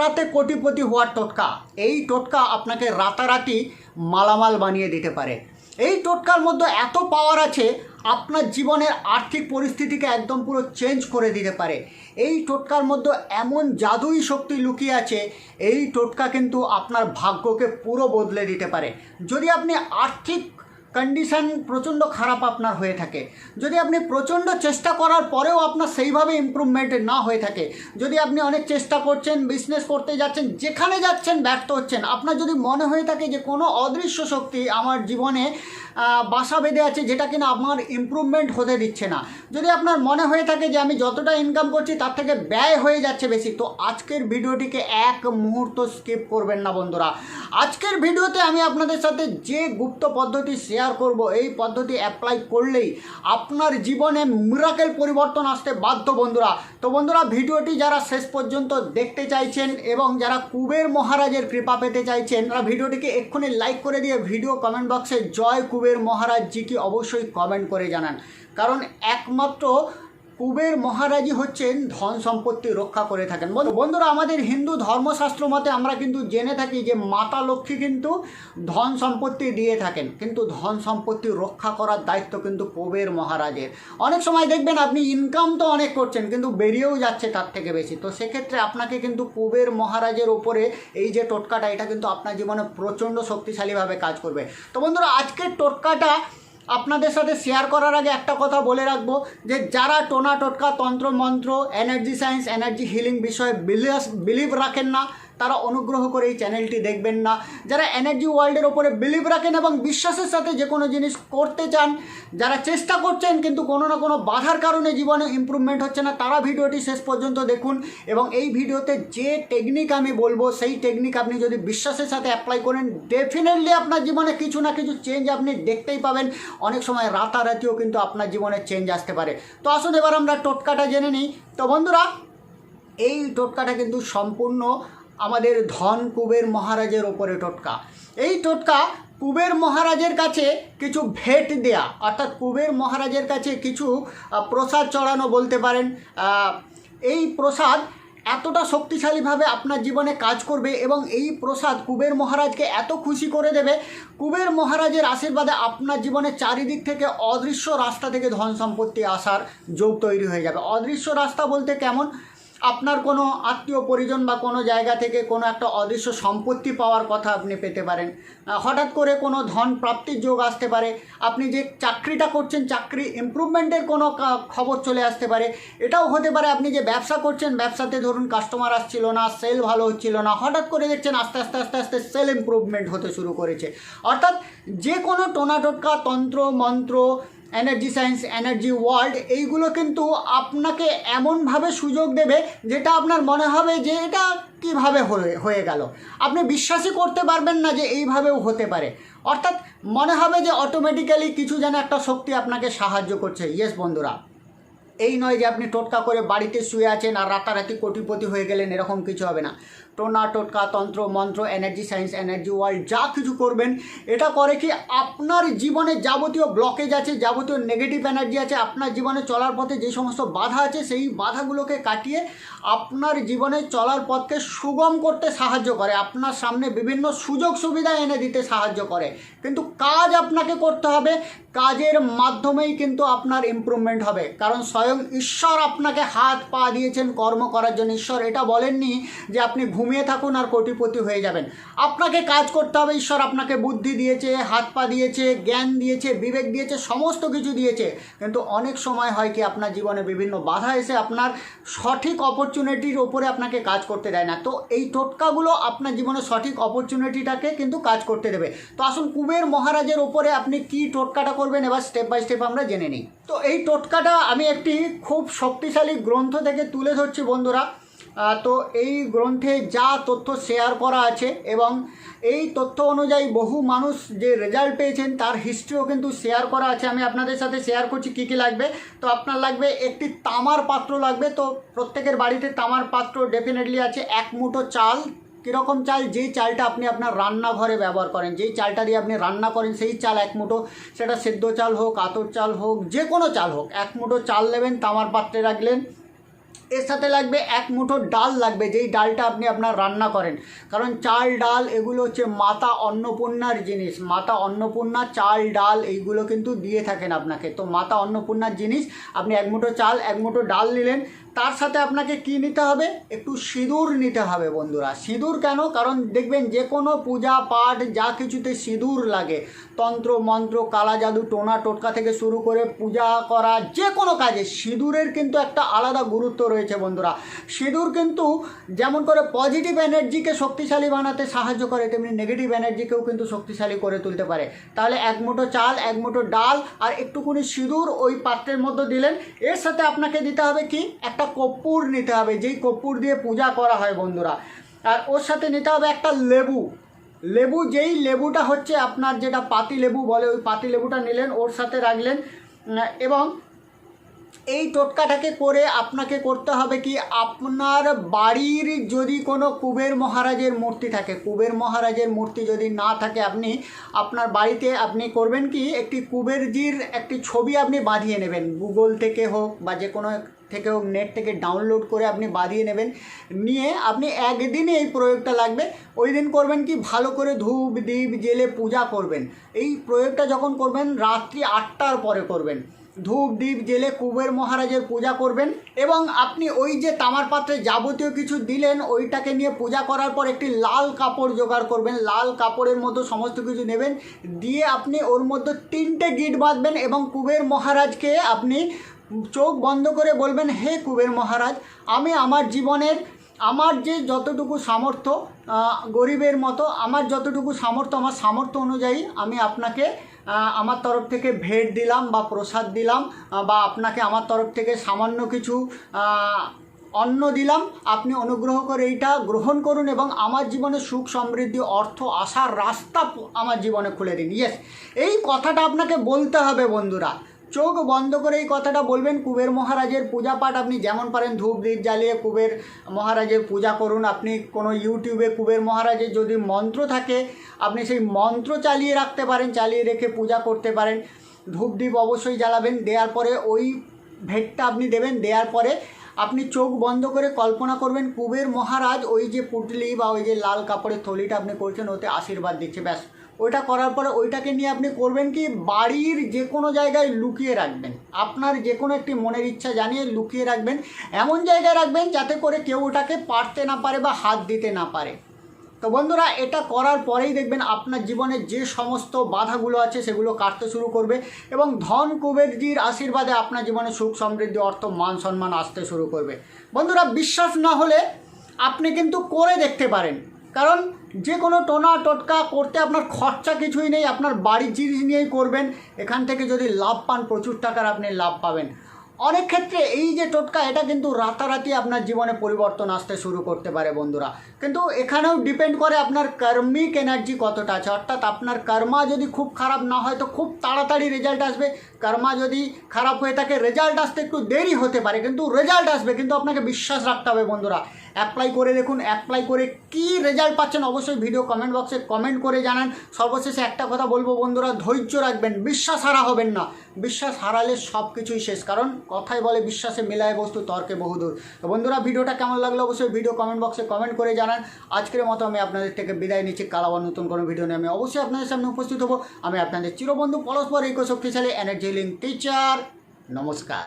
রাতে কোটিপতি হওয়ার টোটকা। এই টোটকা আপনাকে রাতারাতি মালামাল বানিয়ে দিতে পারে। এই টোটকার মধ্যে এত পাওয়ার আছে, আপনার জীবনের আর্থিক পরিস্থিতিকে একদম পুরো চেঞ্জ করে দিতে পারে। এই টোটকার মধ্যে এমন জাদুই শক্তি লুকিয়ে আছে, এই টোটকা কিন্তু আপনার ভাগ্যকে পুরো বদলে দিতে পারে। যদি আপনি আর্থিক কন্ডিশন প্রচণ্ড খারাপ আপনার হয়ে থাকে। যদি আপনি প্রচণ্ড চেষ্টা করার পরেও আপনার সেইভাবে ইমপ্রুভমেন্ট না হয়ে থাকে, যদি আপনি অনেক চেষ্টা করছেন বিজনেস করতে যাচ্ছেন, যেখানে যাচ্ছেন, ব্যর্থ হচ্ছেন, আপনার যদি মনে হয়ে থাকে যে কোনো অদৃশ্য শক্তি আমার জীবনে বাসা বেঁধে আছে যেটা কিনা আমার ইমপ্রুভমেন্ট হতে দিচ্ছে না। যদি আপনার মনে হয়ে থাকে যে আমি যতটা ইনকাম করছি তার থেকে ব্যয় হয়ে যাচ্ছে বেশি, তো আজকের ভিডিওটিকে এক মুহূর্ত স্কিপ করবেন না বন্ধুরা। আজকের ভিডিওতে আমি আপনাদের সাথে যে গুপ্ত পদ্ধতি শেয়ার করব, এই পদ্ধতি অ্যাপ্লাই করলেই আপনার জীবনে মিরাকেল পরিবর্তন আসতে বাধ্য বন্ধুরা। তো বন্ধুরা, ভিডিওটি যারা শেষ পর্যন্ত দেখতে চাইছেন এবং যারা কুবের মহারাজের কৃপা পেতে চাইছেন, তারা ভিডিওটিকে এক্ষুনি লাইক করে দিয়ে ভিডিও কমেন্ট বক্সে জয় কুবের মহারাজ জি কি অবশ্যই কমেন্ট করে জানান। কারণ একমাত্র কুবের মহারাজই হচ্ছেন ধন সম্পত্তি রক্ষা করে থাকেন। বন্ধু- বন্ধুরা, আমাদের হিন্দু ধর্মশাস্ত্র মতে আমরা কিন্তু জেনে থাকি যে মাতা লক্ষ্মী কিন্তু ধন সম্পত্তি দিয়ে থাকেন। কিন্তু ধন সম্পত্তি রক্ষা করার দায়িত্ব কিন্তু কুবের মহারাজের। অনেক সময় দেখবেন আপনি ইনকাম তো অনেক করছেন, কিন্তু বেরিয়েও যাচ্ছে তার থেকে বেশি। তো সেক্ষেত্রে আপনাকে কিন্তু কুবের মহারাজের ওপরে এই যে টোটকাটা, এটা কিন্তু আপনার জীবনে প্রচণ্ড শক্তিশালীভাবে কাজ করবে। তো বন্ধুরা, আজকের টোটকাটা আপনাদের সাথে শেয়ার করার আগে একটা কথা বলে রাখব যে যারা টোনা টোটকা তন্ত্র মন্ত্র এনার্জি সায়েন্স এনার্জি হিলিং বিষয়ে বিলিভ রাখেন না তারা অনুগ্রহ করে এই চ্যানেলটি দেখবেন না। যারা এনার্জি ওয়ার্ল্ডের ওপরে বিলিভ রাখেন এবং বিশ্বাসের সাথে যে কোনো জিনিস করতে চান, যারা চেষ্টা করছেন কিন্তু কোনো না কোনো বাধার কারণে জীবনে ইমপ্রুভমেন্ট হচ্ছে না, তারা ভিডিওটি শেষ পর্যন্ত দেখুন এবং এই ভিডিওতে যে টেকনিক আমি বলব, সেই টেকনিক আপনি যদি বিশ্বাসের সাথে অ্যাপ্লাই করেন ডেফিনেটলি আপনার জীবনে কিছু না কিছু চেঞ্জ আপনি দেখতেই পাবেন। অনেক সময় রাতারাতিও কিন্তু আপনার জীবনে চেঞ্জ আসতে পারে। তো আসুন এবার আমরা টোটকাটা জেনে নিই। তো বন্ধুরা, এই টোটকাটা কিন্তু সম্পূর্ণ আমাদের ধন কুবের মহারাজের ওপরে টোটকা। এই টোটকা কুবের মহারাজের কাছে কিছু ভেট দেয়া, অর্থাৎ কুবের মহারাজের কাছে কিছু প্রসাদ চড়ানো বলতে পারেন। এই প্রসাদ এতটা শক্তিশালীভাবে আপনার জীবনে কাজ করবে এবং এই প্রসাদ কুবের মহারাজকে এত খুশি করে দেবে, কুবের মহারাজের আশীর্বাদে আপনার জীবনে চারিদিক থেকে অদৃশ্য রাস্তা থেকে ধন সম্পত্তি আসার যোগ তৈরি হয়ে যাবে। অদৃশ্য রাস্তা বলতে কেমন? আপনার কোনো আত্মীয় পরিজন বা কোনো জায়গা থেকে কোনো একটা অদৃশ্য সম্পত্তি পাওয়ার কথা আপনি পেতে পারেন। হঠাৎ করে কোনো ধন প্রাপ্তির যোগ আসতে পারে। আপনি যে চাকরিটা করছেন, চাকরি ইমপ্রুভমেন্টের কোনো খবর চলে আসতে পারে। এটাও হতে পারে আপনি যে ব্যবসা করছেন, ব্যবসাতে ধরুন কাস্টমার আসছিল না সেল ভালো হচ্ছিল না, হঠাৎ করে দেখছেন আস্তে আস্তে আস্তে আস্তে সেল ইমপ্রুভমেন্ট হতে শুরু করেছে। অর্থাৎ যে কোনো টোনাটোটকা, তন্ত্র, মন্ত্র এনার্জি সায়েন্স এনার্জি ওয়ার্ল্ড এইগুলো কিন্তু আপনাকে এমনভাবে সুযোগ দেবে যেটা আপনার মনে হবে যে এটা কীভাবে হয়ে গেল। আপনি বিশ্বাসই করতে পারবেন না যে এইভাবেও হতে পারে। অর্থাৎ মনে হবে যে অটোমেটিক্যালি কিছু যেন একটা শক্তি আপনাকে সাহায্য করছে। ইয়েস বন্ধুরা। এই নয় যে আপনি টোটকা করে বাড়িতে শুয়ে আছেন আর রাতারাতি কোটিপতি হয়ে গেলেন, এরকম কিছু হবে না। টোনা টোটকা তন্ত্র, মন্ত্র এনার্জি সায়েন্স এনার্জি ওয়ার্ল্ড যা কিছু করবেন, এটা করে কি আপনার জীবনে যাবতীয় ব্লকেজ আছে, যাবতীয় নেগেটিভ এনার্জি আছে, আপনার জীবনে চলার পথে যে সমস্ত বাধা আছে, সেই বাধাগুলোকে কাটিয়ে আপনার জীবনে চলার পথকে সুগম করতে সাহায্য করে, আপনার সামনে বিভিন্ন সুযোগ সুবিধা এনে দিতে সাহায্য করে। কিন্তু কাজ আপনাকে করতে হবে, কাজের মাধ্যমেই কিন্তু আপনার ইমপ্রুভমেন্ট হবে। কারণ স্বয়ং ঈশ্বর আপনাকে হাত পা দিয়েছেন কর্ম করার জন্য। ঈশ্বর এটা বলেননি যে আপনি ঘুমিয়ে থাকুন আর কোটিপতি হয়ে যাবেন। আপনাকে কাজ করতে হবে, ঈশ্বর আপনাকে বুদ্ধি দিয়েছে, হাত পা দিয়েছে, জ্ঞান দিয়েছে, বিবেক দিয়েছে, সমস্ত কিছু দিয়েছে। কিন্তু অনেক সময় হয় কি, আপনার জীবনে বিভিন্ন বাধা এসে আপনার সঠিক অপরচুনিটির ওপরে আপনাকে কাজ করতে দেয় না। তো এই টোটকাগুলো আপনার জীবনে সঠিক অপরচুনিটিটাকে কিন্তু কাজ করতে দেবে। তো আসুন, কুবের মহারাজের ওপরে আপনি কি টোটকাটা করবেন, এবার স্টেপ বাই স্টেপ আমরা জেনে নিই। তো এই টোটকাটা আমি একটি খুব শক্তিশালী গ্রন্থ থেকে তুলে ধরছি বন্ধুরা। তো এই গ্রন্থে যা তথ্য শেয়ার করা আছে এবং এই তথ্য অনুযায়ী বহু মানুষ যে রেজাল্ট পেয়েছেন, তার হিস্ট্রিও কিন্তু শেয়ার করা আছে। আমি আপনাদের সাথে শেয়ার করছি কী কী লাগবে। তো আপনার লাগবে একটি তামার পাত্র লাগবে। তো প্রত্যেকের বাড়িতে তামার পাত্র ডেফিনেটলি আছে। এক মুঠো চাল। কীরকম চাল? যেই চালটা আপনি আপনার রান্নাঘরে ব্যবহার করেন, যেই চালটা দিয়ে আপনি রান্না করেন, সেই চাল এক মুঠো। সেটা সেদ্ধ চাল হোক, আতর চাল হোক যে কোনো চাল হোক, এক মুঠো চাল নেবেন, তামার পাত্রে রাখলেন। এর সাথে লাগবে এক মুঠো ডাল লাগবে, যেই ডালটা আপনি আপনার রান্না করেন। কারণ চাল ডাল এগুলো হচ্ছে মাতা অন্নপূর্ণার জিনিস। মাতা অন্নপূর্ণা, চাল ডাল এইগুলো কিন্তু দিয়ে থাকেন আপনাকে। তো মাতা অন্নপূর্ণার জিনিস, আপনি এক মুঠো চাল, এক মুঠো ডাল নিলেন তার সাথে আপনাকে কি নিতে হবে? একটু সিঁদুর নিতে হবে বন্ধুরা। সিঁদুর কেন? কারণ দেখবেন যে কোনো পূজা, পাঠ, যা কিছুতে সিঁদুর লাগে। তন্ত্র, মন্ত্র, কালা জাদু, টোনা, টোটকা থেকে শুরু করে পূজা করা যে কোনো কাজে সিঁদুরের কিন্তু একটা আলাদা গুরুত্ব রয়েছে বন্ধুরা। সিঁদুর কিন্তু যেমন করে পজিটিভ এনার্জিকে শক্তিশালী বানাতে সাহায্য করে, তেমনি নেগেটিভ এনার্জিকেও কিন্তু শক্তিশালী করে তুলতে পারে। তাহলে এক মুঠো চাল, এক মুঠো ডাল আর একটুকুনি সিঁদুর ওই পাত্রের মধ্যে দিলেন। এর সাথে আপনাকে দিতে হবে কি? একটা কর্পূর নিতে হবে, যেই কর্পূর দিয়ে পূজা করা হয় বন্ধুরা। আর ওর সাথে নিতে হবে একটা লেবু। লেবু, যেই লেবুটা হচ্ছে আপনার যেটা পাতি লেবু বলে, ওই পাতি লেবুটা নিলেন, ওর সাথে রাখলেন এবং এই টোটকাটাকে করে আপনাকে করতে হবে কি, আপনার বাড়ির যদি কোনো কুবের মহারাজের মূর্তি থাকে, কুবের মহারাজের মূর্তি যদি না থাকে আপনি, আপনার বাড়িতে আপনি করবেন কি, একটি কুবেরজির একটি ছবি আপনি বাঁধিয়ে নেবেন। গুগল থেকে হোক বা যে কোনো থেকে হোক, নেট থেকে ডাউনলোড করে আপনি বাঁধিয়ে নেবেন। নিয়ে আপনি একদিনে এই প্রয়োগটা লাগবে। ওই দিন করবেন কি, ভালো করে ধূপ দ্বীপ জেলে পূজা করবেন। এই প্রয়োগটা যখন করবেন, রাত্রি আটটার পরে করবেন। ধূপ দ্বীপ জেলে কুবের মহারাজের পূজা করবেন এবং আপনি ওই যে তামার পাত্রে যাবতীয় কিছু দিলেন, ওইটাকে নিয়ে পূজা করার পর একটি লাল কাপড় জোগাড় করবেন। লাল কাপড়ের মধ্যে সমস্ত কিছু নেবেন। দিয়ে আপনি ওর মধ্যে তিনটে গিট বাঁধবেন এবং কুবের মহারাজকে আপনি চোখ বন্ধ করে বলবেন, হে কুবের মহারাজ, আমি আমার জীবনের আমার যে যতটুকু সামর্থ্য গরিবের মতো, আমার যতটুকু সামর্থ্য, আমার সামর্থ্য অনুযায়ী আমি আপনাকে আমার তরফ থেকে ভেট দিলাম বা প্রসাদ দিলাম বা আপনাকে আমার তরফ থেকে সামান্য কিছু অন্ন দিলাম। আপনি অনুগ্রহ করে এইটা গ্রহণ করুন এবং আমার জীবনে সুখ সমৃদ্ধি, অর্থ আসার রাস্তা আমার জীবনে খুলে দিন। ইয়েস এই কথাটা আপনাকে বলতে হবে বন্ধুরা। চোখ বন্ধ করে এই কথাটা বলবেন। কুবের মহারাজের পূজা পাঠ আপনি যেমন পারেন, ধূপ দ্বীপ জ্বালিয়ে কুবের মহারাজের পূজা করুন। আপনি কোনো ইউটিউবে কুবের মহারাজের যদি মন্ত্র থাকে, আপনি সেই মন্ত্র চালিয়ে রাখতে পারেন, চালিয়ে রেখে পূজা করতে পারেন। ধূপ দ্বীপ অবশ্যই জ্বালাবেন। দেওয়ার পরে ওই ভেটটা আপনি দেবেন। দেওয়ার পরে আপনি চোখ বন্ধ করে কল্পনা করবেন, কুবের মহারাজ ওই যে পুটলি বা ওই যে লাল কাপড়ের থলিটা আপনি করছেন, ওতে আশীর্বাদ দিচ্ছে। ব্যাস। ওইটা করার পরে ওইটাকে নিয়ে আপনি করবেন কি? বাড়ির যে কোনো জায়গায় লুকিয়ে রাখবেন। আপনার যে কোনো একটি মনের ইচ্ছা জানিয়ে লুকিয়ে রাখবেন। এমন জায়গায় রাখবেন যাতে করে কেউ ওটাকে পারতে না পারে বা হাত দিতে না পারে। তো বন্ধুরা, এটা করার পরেই দেখবেন আপনার জীবনে যে সমস্ত বাধাগুলো আছে সেগুলো কাটতে শুরু করবে এবং ধন কুবেরজির আশীর্বাদে আপনার জীবনে সুখ সমৃদ্ধি, অর্থ, মান, সম্মান আসতে শুরু করবে। বন্ধুরা, বিশ্বাস না হলে আপনি কিন্তু করে দেখতে পারেন। কারণ যে কোনো টোনা টোটকা করতে আপনার খরচা কিছুই নেই, আপনার বাড়ির জিনিস নিয়েই করবেন। এখান থেকে যদি লাভ পান, প্রচুর টাকার আপনি লাভ পাবেন। অনেক ক্ষেত্রে এই যে টোটকা, এটা কিন্তু রাতারাতি আপনার জীবনে পরিবর্তন আসতে শুরু করতে পারে বন্ধুরা। কিন্তু এখানেও ডিপেন্ড করে আপনার কর্মিক এনার্জি কতটা আছে। অর্থাৎ আপনার কর্মা যদি খুব খারাপ না হয়, তো খুব তাড়াতাড়ি রেজাল্ট আসবে। কর্মা যদি খারাপ হয়ে থাকে রেজাল্ট আসতে একটু দেরি হতে পারে, কিন্তু রেজাল্ট আসবে। কিন্তু আপনাকে বিশ্বাস রাখতে হবে বন্ধুরা। অ্যাপ্লাই করে দেখুন অ্যাপ্লাই করে কি রেজাল্ট পাচ্ছেন অবশ্যই ভিডিও কমেন্ট বক্সে কমেন্ট করে জানান। সর্বশেষে একটা কথা বলব বন্ধুরা, ধৈর্য রাখবেন, বিশ্বাস হারা হবেন না। বিশ্বাস হারালে সব কিছুই শেষ, কারণ কথাই বলে বিশ্বাসে মেলায় বস্তু, তর্কে বহুদূর। তো বন্ধুরা, ভিডিওটা কেমন লাগল অবশ্যই ভিডিও কমেন্ট বক্সে কমেন্ট করে জানান। আজকের মতো আমি আপনাদের থেকে বিদায় নিচ্ছি। কালাবার নতুন কোনো ভিডিও নিয়ে আমি অবশ্যই আপনাদের সামনে উপস্থিত হব। আমি আপনাদের চিরবন্ধু পরস্পর এই শক্তিশালী এনার্জি লিঙ্ক টিচার নমস্কার।